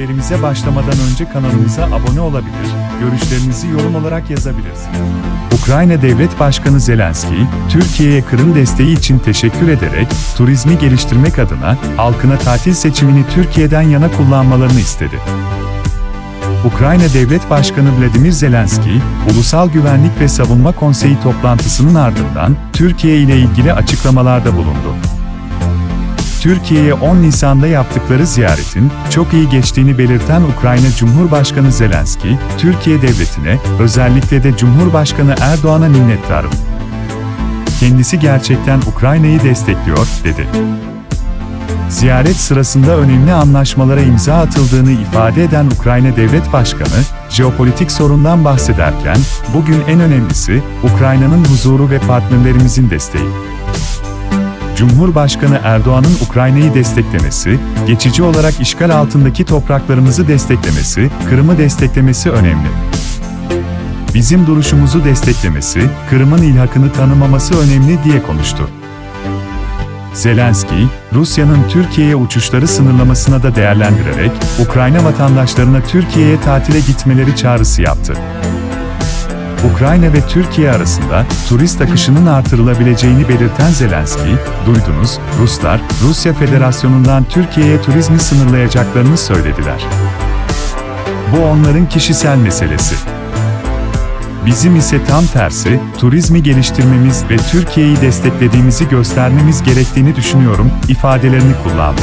Haberimize başlamadan önce kanalımıza abone olabilir, görüşlerinizi yorum olarak yazabilirsiniz. Ukrayna Devlet Başkanı Zelenski, Türkiye'ye Kırım desteği için teşekkür ederek, turizmi geliştirmek adına halkına tatil seçimini Türkiye'den yana kullanmalarını istedi. Ukrayna Devlet Başkanı Vladimir Zelenski, Ulusal Güvenlik ve Savunma Konseyi toplantısının ardından Türkiye ile ilgili açıklamalarda bulundu. Türkiye'ye 10 Nisan'da yaptıkları ziyaretin çok iyi geçtiğini belirten Ukrayna Cumhurbaşkanı Zelenski, Türkiye devletine, özellikle de Cumhurbaşkanı Erdoğan'a minnettarım. Kendisi gerçekten Ukrayna'yı destekliyor, dedi. Ziyaret sırasında önemli anlaşmalara imza atıldığını ifade eden Ukrayna Devlet Başkanı, jeopolitik sorundan bahsederken, bugün en önemlisi, Ukrayna'nın huzuru ve partnerlerimizin desteği. Cumhurbaşkanı Erdoğan'ın Ukrayna'yı desteklemesi, geçici olarak işgal altındaki topraklarımızı desteklemesi, Kırım'ı desteklemesi önemli. Bizim duruşumuzu desteklemesi, Kırım'ın ilhakını tanımaması önemli diye konuştu. Zelenski, Rusya'nın Türkiye'ye uçuşları sınırlamasına da değerlendirerek, Ukrayna vatandaşlarına Türkiye'ye tatile gitmeleri çağrısı yaptı. Ukrayna ve Türkiye arasında turist akışının artırılabileceğini belirten Zelenski, duydunuz, Ruslar, Rusya Federasyonu'ndan Türkiye'ye turizmi sınırlayacaklarını söylediler. Bu onların kişisel meselesi. Bizim ise tam tersi, turizmi geliştirmemiz ve Türkiye'yi desteklediğimizi göstermemiz gerektiğini düşünüyorum, ifadelerini kullandı.